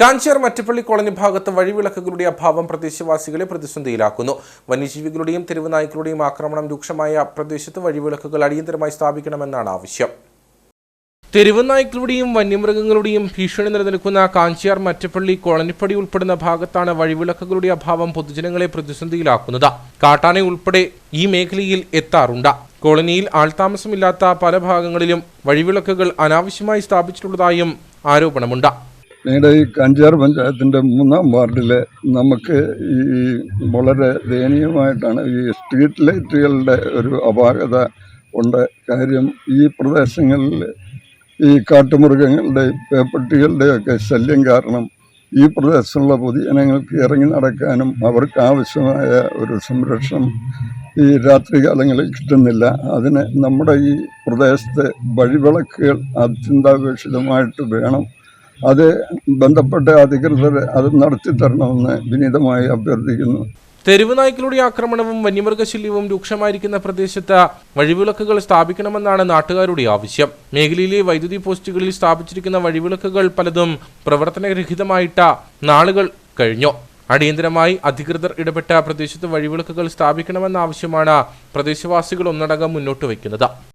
Kanchiyar Mattappally colony ഭാഗത്ത് വഴിവിളക്കുകളുടെ അഭാവം പ്രദേശവാസികളെ പ്രതിസന്ധിയിലാക്കുന്നു. വന്യജീവികളുടെയും തെരുവ് നായ്ക്കളുടെയും ആക്രമണം രൂക്ഷമായ പ്രദേശത്ത് വഴിവിളക്കുകൾ അടിയന്തരമായി സ്ഥാപിക്കണമെന്നാണ് ആവശ്യം. തെരുവ് നായ്ക്കളുടെയും വന്യമൃഗങ്ങളുടെയും ഭീഷണി നിലനിൽക്കുന്ന കാഞ്ചിയാർ മറ്റപ്പള്ളി കോളനിപ്പടി ഉൾപ്പെടുന്ന ഭാഗത്താണ് വഴിവിളക്കുകളുടെ അഭാവം പൊതുജനങ്ങളെ പ്രതിസന്ധിയിലാക്കുന്നത്. കാട്ടാന ഉൾപ്പെടെ ഈ മേഖലയിൽ എത്താറുണ്ട്. കോളനിയിൽ ആൾതാമസമില്ലാത്ത പല ഭാഗങ്ങളിലും വഴിവിളക്കുകൾ അനാവശ്യമായി സ്ഥാപിച്ചിട്ടുള്ളതായും ആരോപണമുണ്ട്. ഞങ്ങളുടെ ഈ കഞ്ചാർ പഞ്ചായത്തിന്റെ മൂന്നാം വാർഡിൽ നമുക്ക് ഈ വളരെ ദയനീയമായിട്ടാണ് ഈ സ്ട്രീറ്റ് ലൈറ്റുകളുടെ ഒരു അപാകത ഉണ്ട്. കാര്യം ഈ പ്രദേശങ്ങളിൽ ഈ കാട്ടുമൃഗങ്ങളുടെയും പേപ്പട്ടികളുടെയൊക്കെ ശല്യം കാരണം ഈ പ്രദേശത്തുള്ള പൊതുജനങ്ങൾക്ക് ഇറങ്ങി നടക്കാനും അവർക്ക് ആവശ്യമായ ഒരു സംരക്ഷണം ഈ രാത്രികാലങ്ങളിൽ കിട്ടുന്നില്ല. അതിന് നമ്മുടെ ഈ പ്രദേശത്തെ വഴിവിളക്കുകൾ അത്യന്താപേക്ഷിതമായിട്ട് വേണം. അത് ബന്ധപ്പെട്ട അധികൃതർ അത് നടത്തി തരണമെന്ന് വിനീതമായി അഭ്യർത്ഥിക്കുന്നു. തെരുവുനായ്ക്കളുടെ ആക്രമണവും വന്യമൃഗശല്യവും രൂക്ഷമായിരിക്കുന്ന പ്രദേശത്ത് വഴിവിളക്കുകൾ സ്ഥാപിക്കണമെന്നാണ് നാട്ടുകാരുടെ ആവശ്യം. മേഖലയിലെ വൈദ്യുതി പോസ്റ്റുകളിൽ സ്ഥാപിച്ചിരിക്കുന്ന വഴിവിളക്കുകൾ പലതും പ്രവർത്തനരഹിതമായിട്ട നാളുകൾ കഴിഞ്ഞു. അടിയന്തരമായി അധികൃതർ ഇടപെട്ട പ്രദേശത്ത് വഴിവിളക്കുകൾ സ്ഥാപിക്കണമെന്ന ആവശ്യമാണ് പ്രദേശവാസികൾ ഒന്നടങ്കം മുന്നോട്ട് വയ്ക്കുന്നത്.